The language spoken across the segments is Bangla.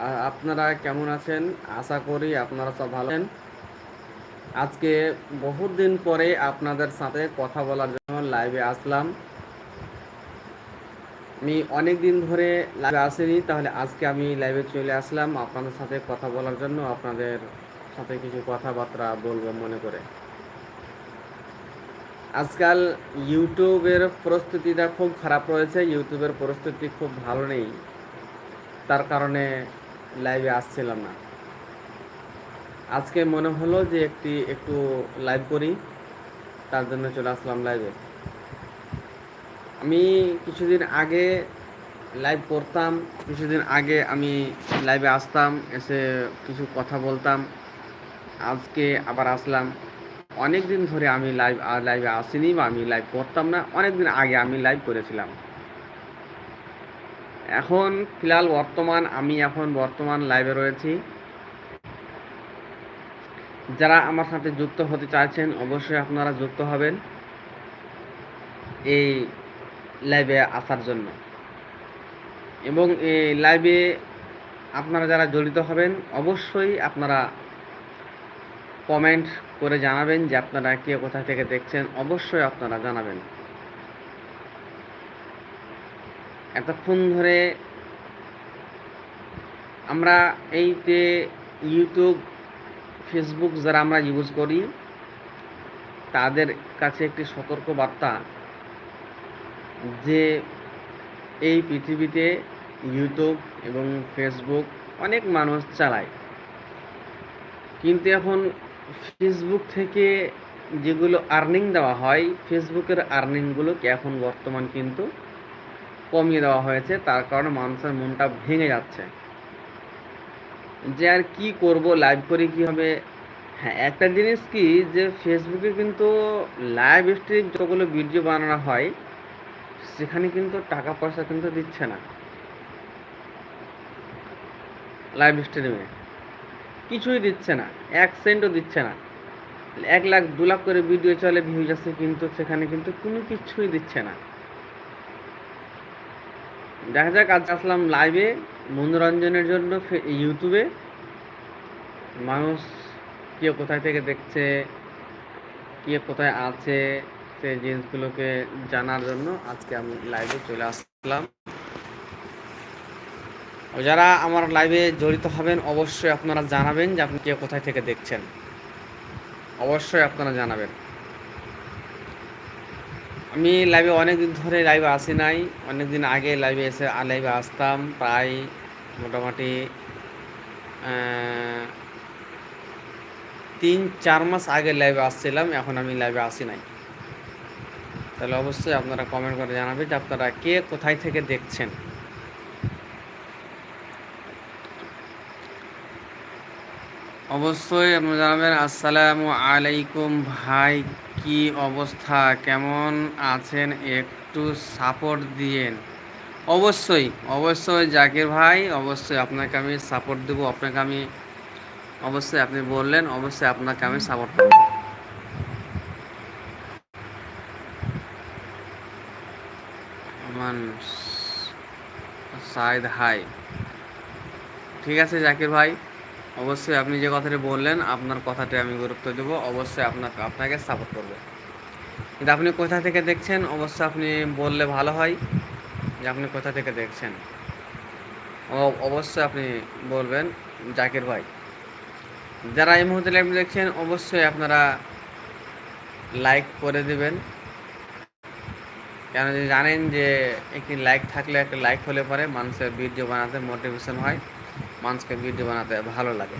আপনারা কেমন আছেন? আশা করি আপনারা সব ভালো আজকে বহুত দিন পরে আপনাদের সাথে কথা বলার জন্য লাইভে আসলাম। আমি অনেক দিন ধরে লাইভে আসিনি, তাহলে আজকে আমি লাইভে চলে আসলাম আপনাদের সাথে কথা বলার জন্য, আপনাদের সাথে কিছু কথাবার্তা বলব মনে করে। আজকাল ইউটিউবের পরিস্থিতিটা খুব খারাপ রয়েছে, ইউটিউবের পরিস্থিতি খুব ভালো নেই। তার কারণে লাইভে আসছিলাম না। আজকে মনে হলো যে একটি, একটু লাইভ করি, তার জন্য চলে আসলাম লাইভে আমি কিছুদিন আগে লাইভ করতাম, কিছুদিন আগে আমি লাইভে আসতাম, এসে কিছু কথা বলতাম, আজকে আবার আসলাম। অনেক দিন ধরে আমি লাইভ লাইভে আসিনি বা আমি লাইভ করতাম না অনেক দিন আগে আমি লাইভ করেছিলাম। এখন ফিলহাল বর্তমান, আমি এখন বর্তমান লাইভে রয়েছি। যারা আমার সাথে যুক্ত হতে চাইছেন, অবশ্যই আপনারা যুক্ত হবেন এই লাইভে আসার জন্য। এবং এই লাইভে আপনারা যারা জড়িত হবেন, অবশ্যই আপনারা কমেন্ট করে জানাবেন যে আপনারা কে কোথা থেকে দেখছেন, অবশ্যই আপনারা জানাবেন। এতক্ষণ ধরে আমরা এই যে ইউটিউব ফেসবুক যারা আমরা ইউজ করি, তাদের কাছে একটি সতর্ক বার্তা যে এই পৃথিবীতে ইউটিউব এবং ফেসবুক অনেক মানুষ চালায়। কিন্তু এখন ফেসবুক থেকে যেগুলো আর্নিং দেওয়া হয় ফেসবুকের আর্নিংগুলোকে এখন বর্তমান কিন্তু কমিয়ে দেওয়া হয়েছে, তার কারণে মানুষের মনটা ভেঙে যাচ্ছে। যে আর কি করব লাইভ করে কি হবে হ্যাঁ একটা জিনিস কি যে ফেসবুকে কিন্তু লাইভ স্ট্রিম যতগুলো ভিডিও বানানো হয়, সেখানে কিন্তু টাকা পয়সা কিন্তু দিচ্ছে না। লাইভ স্ট্রিমে কিছুই দিচ্ছে না, এক সেন্টও দিচ্ছে না। এক লাখ, দু লাখ করে ভিডিও চলে ভিউজ আছে কিন্তু সেখানে কিন্তু কোনো কিছুই দিচ্ছে না। দেখা যাক, আজ আসলাম লাইভে মনোরঞ্জনের জন্য ইউটিউবে মানুষ কে কোথায় থেকে দেখছে, কে কোথায় আছে, সেই জিনিসগুলোকে জানার জন্য আজকে আমি লাইভে চলে আসলাম। যারা আমার লাইভে জড়িত হবেন, অবশ্যই আপনারা জানাবেন যে আপনি কে কোথায় থেকে দেখছেন। অবশ্যই আপনারা জানাবেন। আমি লাইভে অনেক দিন ধরে লাইভে আসি নাই। অনেক দিন আগে লাইভে এসে লাইভে আসতাম, প্রায় মোটামুটি তিন, চার মাস আগে লাইভে আসছিলাম, এখন আমি লাইভে আসি নাই। তাহলে অবশ্যই আপনারা কমেন্ট করে জানাবেন যে আপনারা কে কোথায় থেকে দেখছেন। অবশ্যই আপনারা জানাবেন, আসসালামু আলাইকুম ভাই, কি অবস্থা? কেমন আছেন? একটু সাপোর্ট দিয়েন। অবশ্যই অবশ্যই জাকির ভাই, অবশ্যই আপনাকে আমি সাপোর্ট দেবো। আপনাকে আমি, অবশ্যই আপনি বললেন, অবশ্যই আপনাকে আমি সাপোর্ট করব। সাইদ হাই। ঠিক আছে জাকির ভাই? অবশ্যই আপনি যে কথাটি বললেন, আপনার কথাটি আমি গুরুত্ব দেবো। অবশ্যই আপনাকে আপনাকে সাপোর্ট করব। কিন্তু আপনি কোথা থেকে দেখছেন? অবশ্যই আপনি বললে ভালো হয় যে আপনি কোথা থেকে দেখছেন। অবশ্যই আপনি বলবেন, জাকির ভাই। যারা এই মুহূর্তে লাইভ দেখছেন, অবশ্যই আপনারা লাইক করে দিবেন। কেন জানেন যে একটি লাইক থাকলে একটা লাইক হলে পরে মানুষের ভিডিও বানাতে মোটিভেশন হয়। মানুষকে ভিডিও বানাতে ভালো লাগে।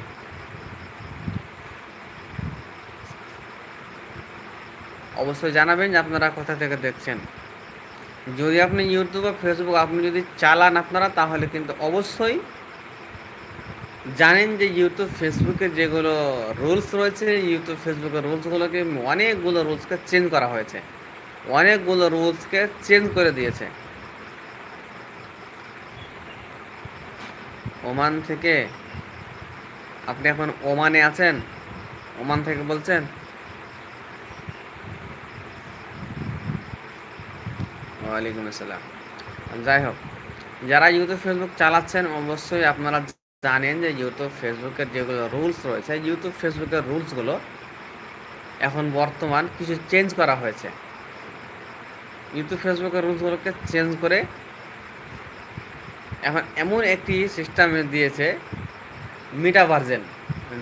অবশ্যই জানাবেন যে আপনারা কোথা থেকে দেখছেন। যদি আপনি ইউটিউব বা ফেসবুক আপনি যদি চালান আপনারা, তাহলে কিন্তু অবশ্যই জানেন যে ইউটিউব ফেসবুকে যেগুলো রুলস রয়েছে ইউটিউব ফেসবুকের রুলসগুলোকে অনেকগুলো রুলসকে চেঞ্জ করা হয়েছে। অনেকগুলো রুলসকে চেঞ্জ করে দিয়েছে। ওমান থেকে? আপনি এখন ওমানে আছেন? ওমান থেকে বলছেন? ওয়ালাইকুম আসসালাম। যাই হোক, যারা ইউটিউব ফেসবুক চালাচ্ছেন, অবশ্যই আপনারা জানেন যে ইউটিউব ফেসবুকের যেগুলো রুলস রয়েছে ইউটিউব ফেসবুকের রুলসগুলো এখন বর্তমান কিছু চেঞ্জ করা হয়েছে। ইউটিউব ফেসবুকের রুলসগুলোকে চেঞ্জ করে এখন এমন একটি সিস্টেম দিয়েছে মিটা ভার্জেন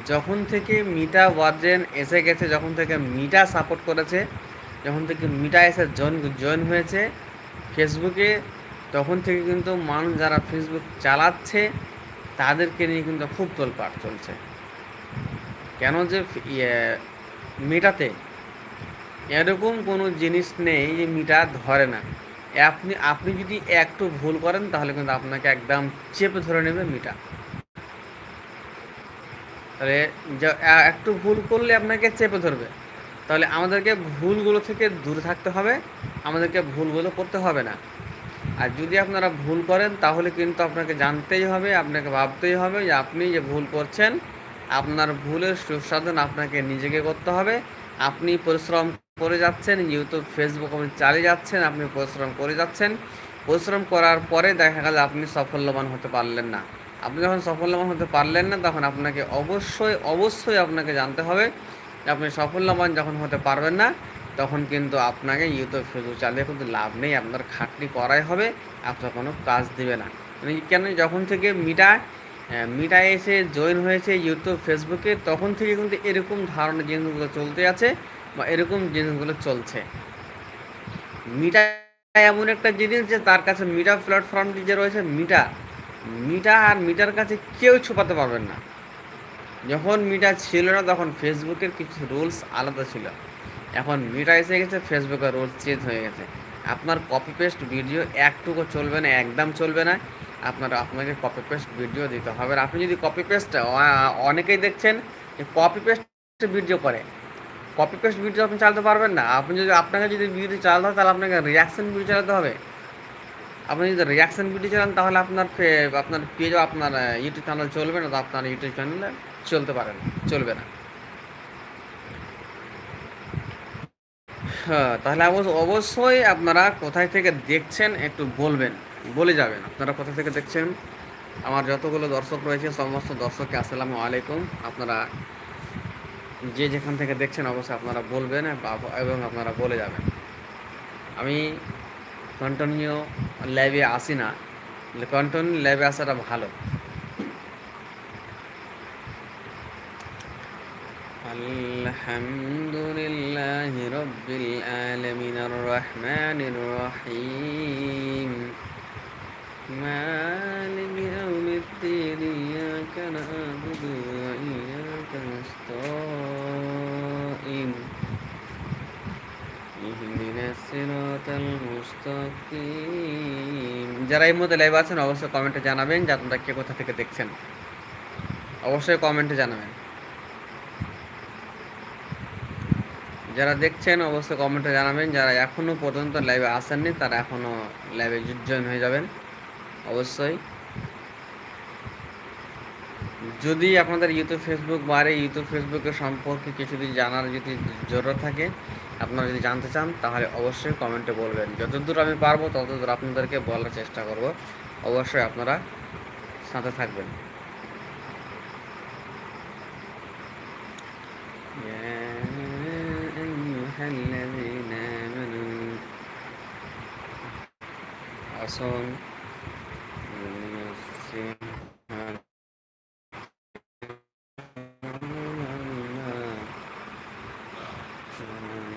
যখন থেকে মিটা ভার্জেন এসে গেছে, যখন থেকে মিটা সাপোর্ট করেছে, যখন থেকে মিটা এসে জয়েন জয়েন হয়েছে ফেসবুকে তখন থেকে কিন্তু মানুষ যারা ফেসবুক চালাচ্ছে, তাদেরকে নিয়ে কিন্তু খুব তোলপাড় চলছে। কেন যে ইয়ে মিটাতে এরকম কোনো জিনিস নেই যে মিটা ধরে না। আপনি আপনি যদি একটু ভুল করেন, তাহলে কিন্তু আপনাকে একদম চেপে ধরে নেবে মিটা। তাহলে একটু ভুল করলে আপনাকে চেপে ধরবে। তাহলে আমাদেরকে ভুলগুলো থেকে দূরে থাকতে হবে। আমাদেরকে ভুলগুলো করতে হবে না। আর যদি আপনারা ভুল করেন, তাহলে কিন্তু আপনাকে জানতেই হবে, আপনাকে ভাবতেই হবে যে আপনি যে ভুল করছেন, আপনার ভুলের সুস্বাদন আপনাকে নিজেকে করতে হবে। আপনি পরিশ্রম করে যাচ্ছেন ইউটিউব ফেসবুক আপনি চালিয়ে যাচ্ছেন, আপনি পরিশ্রম করে যাচ্ছেন। পরিশ্রম করার পরে দেখা গেল আপনি সাফল্যবান হতে পারলেন না। আপনি যখন সাফল্যবান হতে পারলেন না, তখন আপনাকে অবশ্যই অবশ্যই আপনাকে জানতে হবে যে আপনি সাফল্যবান যখন হতে পারবেন না, তখন কিন্তু আপনাকে ইউটিউব ফেসবুক চালিয়ে কিন্তু লাভ নেই। আপনার খাটনি করাই হবে, আপনার কোনো কাজ দেবে না। মানে কেন, যখন থেকে মিটা মিটা এসে জয়েন হয়েছে ইউটিউব ফেসবুকে তখন থেকে কিন্তু এরকম ধারণা জিনিসগুলো চলতে আছে বা এরকম জিনিসগুলো চলছে। মিটা এমন একটা জিনিস যে তার কাছে মিটা প্ল্যাটফর্মটি যে রয়েছে মিটা মিটা আর মিটার কাছে কেউ ছুপাতে পারবেন না। যখন মিটা ছিল না, তখন ফেসবুকের কিছু রুলস আলাদা ছিল। এখন মিটা এসে গেছে ফেসবুকের রুলস চেঞ্জ হয়ে গেছে। আপনার কপি পেস্ট ভিডিও একটুকু চলবে না, একদম চলবে না। আপনার, আপনাকে কপি পেস্ট ভিডিও দিতে হবে। আপনি যদি কপি পেস্ট অনেকেই দেখছেন যে কপি পেস্ট ভিডিও করে। কপি পেস্ট ভিডিও আপনি চালাতে পারবেন না। আপনি যদি, আপনাকে যদি ভিডিও চালাতে হয়, তাহলে আপনাকে রিয়াকশন ভিডিও চালাতে হবে। আপনি যদি রিয়াকশন ভিডিও চালান, তাহলে আপনার আপনার পেজও আপনার ইউটিউব চ্যানেল চলবে না, তো আপনার ইউটিউব চ্যানেলে চলতে পারে না, চলবে না। হ্যাঁ তাহলে অবশ্যই আপনারা কোথায় থেকে দেখছেন, একটু বলবেন। বলে যাবেন আপনারা কোথা থেকে দেখছেন আমার যতগুলো দর্শক রয়েছে সমস্ত দর্শককে আসসালামু আলাইকুম আপনারা যে যেখান থেকে দেখছেন অবশ্যই আপনারা বলবেন এবং আপনারা বলে যাবেন আমি কন্টিনিউ ল্যাবে আসি না কন্টিনিউ ল্যাবে আসাটা ভালো الحمد لله رب العالمين الرحمن الرحيم مالك يوم الدين إياك نعبد وإياك نستعين اهدنا الصراط المستقيم যারা এই মধ্যে লাইভ আছেন অবশ্যই কমেন্টে জানাবেন যে আপনারা কে কোথা থেকে দেখছেন অবশ্যই কমেন্টে জানাবেন যারা দেখছেন অবশ্যই কমেন্টে জানাবেন যারা এখনও পর্যন্ত লাইভে আসেননি তারা এখনও লাইভে জয়েন হয়ে যাবেন অবশ্যই। যদি আপনাদের ইউটিউব ফেসবুক বারে ইউটিউব ফেসবুকের সম্পর্কে কিছু যদি জানার যদি জরুরত থাকে, আপনারা যদি জানতে চান, তাহলে অবশ্যই কমেন্টে বলবেন। যতদূর আমি পারব, ততদূর আপনাদেরকে বলার চেষ্টা করব। অবশ্যই আপনারা সাথে থাকবেন। আসুন।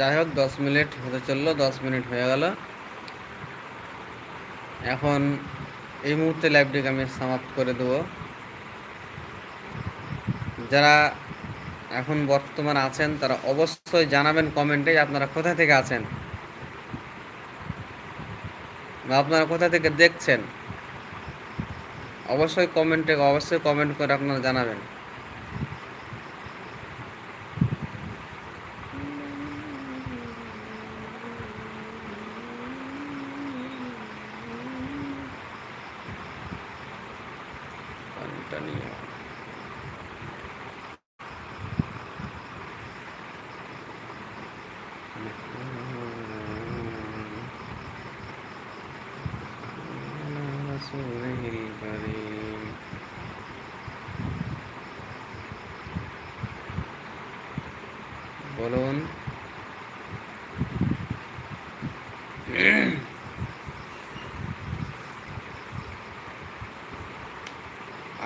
যাই হোক, দশ মিনিট হতে চলল, দশ মিনিট হয়ে গেল। এখন এই মুহূর্তে লাইভটিকে আমি সমাপ্ত করে দেবো। যারা এখন বর্তমান আছেন, তারা অবশ্যই জানাবেন কমেন্টে আপনারা কোথা থেকে আছেন বা আপনারা কোথা থেকে দেখছেন। অবশ্যই কমেন্টে অবশ্যই কমেন্ট করে আপনারা জানাবেন। رسوله الكريم বলুন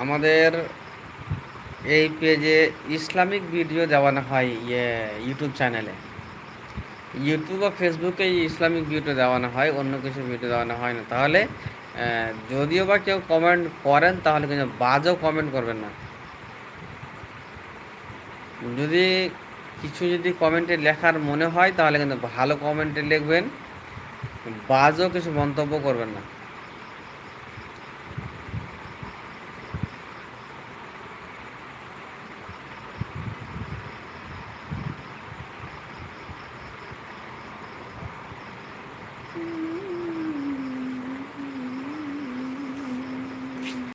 আমাদের এই পেজে ইসলামিক ভিডিও দেওয়ানো হয় ইয়ে ইউটিউব চ্যানেলে ইউটিউব বা ফেসবুকে ইসলামিক ভিডিও দেওয়ানো হয় অন্য কিছু ভিডিও দেওয়ানো হয় না তাহলে আহ, যদিও বা কেউ কমেন্ট করেন, তাহলে কিন্তু বাজও কমেন্ট করবেন না। যদি কিছু যদি কমেন্টে লেখার মনে হয়, তাহলে কিন্তু ভালো কমেন্টে লিখবেন। বাজও কিছু মন্তব্য করবেন না।